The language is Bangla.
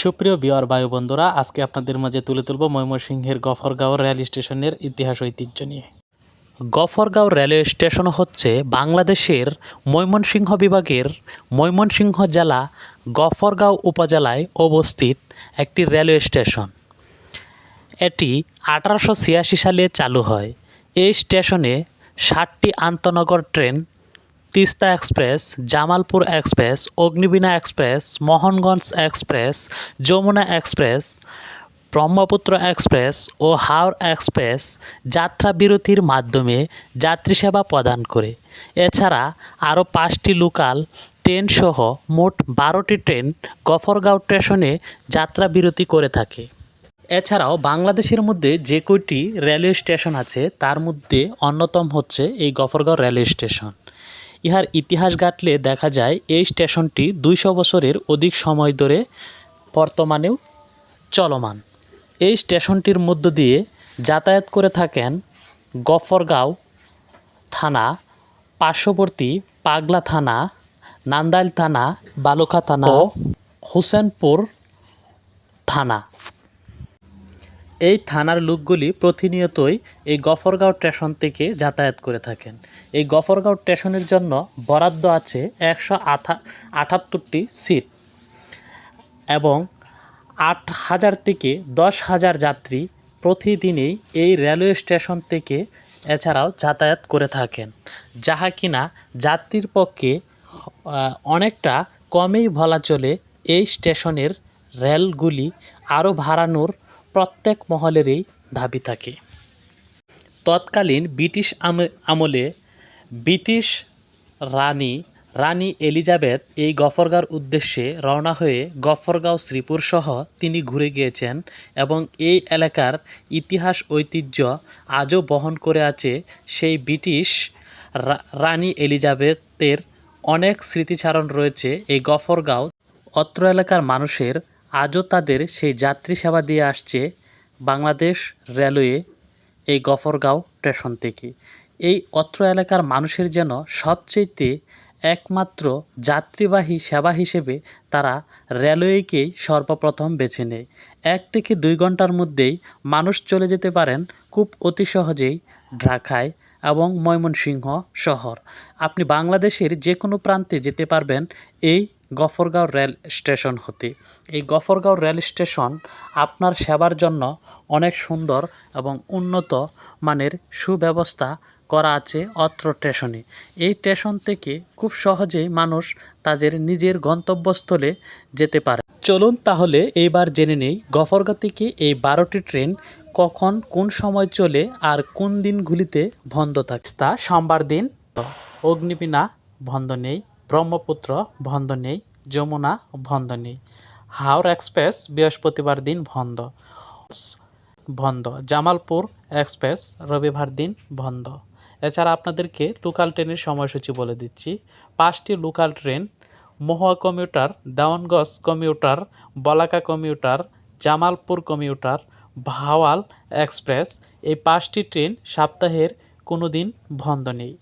সুপ্রিয় বিয়ার বায়ু বন্ধুরা আজকে আপনাদের মাঝে তুলে তুলব ময়মনসিংহের গফরগাঁও রেল স্টেশনের ইতিহাস ঐতিহ্য নিয়ে। গফরগাঁও রেলওয়ে স্টেশন হচ্ছে বাংলাদেশের ময়মনসিংহ বিভাগের ময়মনসিংহ জেলা গফরগাঁও উপজেলায় অবস্থিত একটি রেলওয়ে স্টেশন। এটি আঠারোশো ছিয়াশি সালে চালু হয়। এই স্টেশনে ষাটটি আন্তনগর train Teesta express, Jamalpur express, Agnibina express, Mohanganj express, Jamuna express, Brahmaputra express ও হাওড় এক্সপ্রেস যাত্রা বিরতির মাধ্যমে যাত্রী সেবা প্রদান করে। এছাড়া আরও পাঁচটি লোকাল ট্রেন সহ মোট বারোটি ট্রেন গফরগাঁও স্টেশনে যাত্রা বিরতি করে থাকে। এছাড়াও বাংলাদেশের মধ্যে যে কয়টি রেলওয়ে স্টেশন আছে, তার মধ্যে অন্যতম হচ্ছে এই গফরগাঁও রেলওয়ে স্টেশন। ইহার ইতিহাস ঘাটলে দেখা যায়, এই স্টেশনটি দুইশো বছরের অধিক সময় ধরে বর্তমানেও চলমান। এই স্টেশনটির মধ্য দিয়ে যাতায়াত করে থাকেন গফরগাঁও থানা, পার্শ্ববর্তী পাগলা থানা, নান্দাইল থানা বালুকা থানা ও হোসেনপুর থানা। এই থানার লোকগুলি প্রতিনিয়তই এই গফরগাঁও স্টেশন থেকে যাতায়াত করে থাকেন। এই গফরগাঁও স্টেশনের জন্য বরাদ্দ আছে একশো আঠা আটাত্তরটি সিট এবং আট হাজার থেকে দশ হাজার যাত্রী প্রতিদিনই এই রেলওয়ে স্টেশন থেকে এছাড়াও যাতায়াত করে থাকেন, যাহা কিনা যাত্রীর পক্ষে অনেকটা কমেই বলা চলে এই স্টেশনের রেলগুলি আরও বাড়ানোর প্রত্যেক মহলেরই দাবি থাকে। তৎকালীন ব্রিটিশ আমে- আমলে ব্রিটিশ রানী রানী এলিজাবেথ এই গফরগাঁওর উদ্দেশ্যে রওনা হয়ে গফরগাঁও, শ্রীপুর সহ তিনি ঘুরে গিয়েছেন এবং এই এলাকার ইতিহাস, ঐতিহ্য আজও বহন করে আছে সেই ব্রিটিশ রানী এলিজাবেথের অনেক স্মৃতিচারণ রয়েছে এই গফরগাঁও। অত্র এলাকার মানুষের আজও তাদের সেই যাত্রী সেবা দিয়ে আসছে বাংলাদেশ রেলওয়ে এই গফরগাঁও স্টেশন থেকে। এই অত্র এলাকার মানুষের যেন সবচেয়েতে একমাত্র যাত্রীবাহী সেবা হিসেবে তারা রেলওয়েকেই সর্বপ্রথম বেছে নেয়। এক থেকে দুই ঘণ্টার মধ্যেই মানুষ চলে যেতে পারেন খুব অতি সহজেই ঢাকায় এবং ময়মনসিংহ শহর। আপনি বাংলাদেশের যে কোনো প্রান্তে যেতে পারবেন এই গফরগাঁও রেল স্টেশন হতে। এই গফরগাঁও রেল স্টেশন আপনার সেবার জন্য অনেক সুন্দর এবং উন্নত মানের সুব্যবস্থা করা আছে অত্র স্টেশনে। এই স্টেশন থেকে খুব সহজেই মানুষ তাদের নিজের গন্তব্যস্থলে যেতে পারে। চলুন তাহলে এইবার জেনে নেই গফরগাঁও থেকে এই বারোটি ট্রেন কখন, কোন সময় চলে আর কোন দিনগুলিতে বন্ধ থাকে। তা সোমবার দিন। অগ্নিবীণা বন্ধ নেই। ব্রহ্মপুত্র বন্ধ নেই যমুনা বন্ধ নেই হাওড় এক্সপ্রেস বৃহস্পতিবার দিন বন্ধ। বন্ধ। জামালপুর এক্সপ্রেস রবিবার দিন বন্ধ। এছাড়া আপনাদেরকে লোকাল ট্রেনের সময়সূচি বলে দিচ্ছি। পাঁচটি local train, Mahua commuter Dewanganj commuter, Balaka commuter, Jamalpur commuter, Bhawal express এই পাঁচটি ট্রেন সপ্তাহের কোনো দিন বন্ধ নেই।